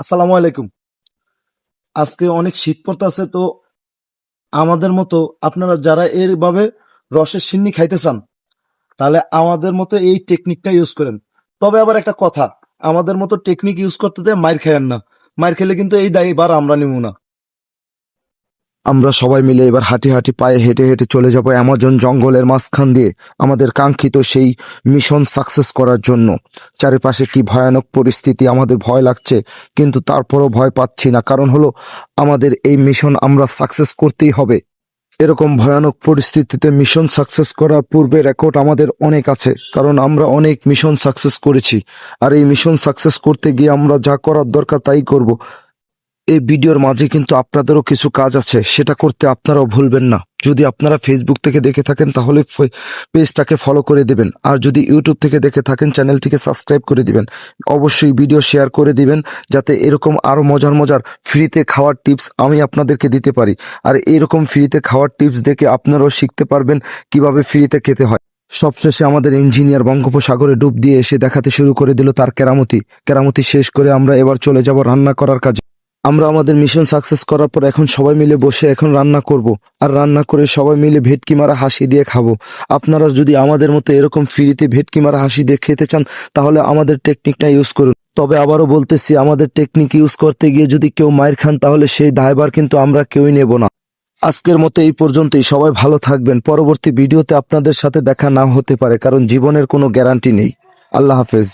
আসসালামু আলাইকুম। আজকে অনেক শীত পড়তে আছে তো আমাদের মতো আপনারা যারা এরভাবে রসের সিন্নি খাইতে চান, তাহলে আমাদের মতো এই টেকনিকটা ইউজ করেন। তবে আবার একটা কথা, আমাদের মতো টেকনিক ইউজ করতে দেয় মায়ের খাইয়েন না। মায়ের খেলে কিন্তু এই দায় বার আমরা নিব না। আমরা সবাই মিলে এবার হাঁটি হাঁটি পায়ে হেঁটে হেঁটে চলে যাব অ্যামাজন জঙ্গলের মাঝখান দিয়ে আমাদের কাঙ্ক্ষিত সেই মিশন সাকসেস করার জন্য। চারিপাশে কি ভয়ানক পরিস্থিতি আমাদের ভয় লাগছে, কিন্তু তারপরও ভয় পাচ্ছি না। কারণ হলো, আমাদের এই মিশন আমরা সাকসেস করতেই হবে। এরকম ভয়ানক পরিস্থিতিতে মিশন সাকসেস করার পূর্বে রেকর্ড আমাদের অনেক আছে, কারণ আমরা অনেক মিশন সাকসেস করেছি। আর এই মিশন সাকসেস করতে গিয়ে আমরা যা করার দরকার তাই করব। এই ভিডিওর মাঝে কিন্তু আপনাদেরও কিছু কাজ আছে, সেটা করতে আপনারাও ভুলবেন না। যদি আপনারা ফেসবুক থেকে দেখে থাকেন, তাহলে পেজটাকে ফলো করে দিবেন। আর যদি ইউটিউব থেকে দেখে থাকেন চ্যানেলটিকে সাবস্ক্রাইব করে দিবেন। অবশ্যই ভিডিও শেয়ার করে দিবেন, যাতে এরকম আরও মজার মজার ফ্রিতে খাওয়ার টিপস আমি আপনাদেরকে দিতে পারি। আর এরকম ফ্রিতে খাওয়ার টিপস দেখে আপনারাও শিখতে পারবেন কীভাবে ফ্রিতে খেতে হয়। সবশেষে আমাদের ইঞ্জিনিয়ার বঙ্গোপসাগরে ডুব দিয়ে এসে দেখাতে শুরু করে দিল তার কেরামতি। কেরামতি শেষ করে আমরা এবার চলে যাব রান্না করার কাজে। আমরা আমাদের মিশন সাকসেস করার পর এখন সবাই মিলে বসে এখন রান্না করব। আর রান্না করে সবাই মিলে ভেটকি মারা হাসি দিয়ে খাব। আপনারা যদি আমাদের মতো এরকম ফ্রিতে ভেটকি মারা হাসি দিয়ে খেতে চান, তাহলে আমাদের টেকনিকটা ইউজ করুন। তবে আবারও বলতেছি, আমাদের টেকনিক ইউজ করতে গিয়ে যদি কেউ মায়ের খান, তাহলে সেই দায়বার কিন্তু আমরা কেউই নেব না। আজকের মতো এই পর্যন্তই। সবাই ভালো থাকবেন। পরবর্তী ভিডিওতে আপনাদের সাথে দেখা না হতে পারে, কারণ জীবনের কোনো গ্যারান্টি নেই। আল্লাহ হাফেজ।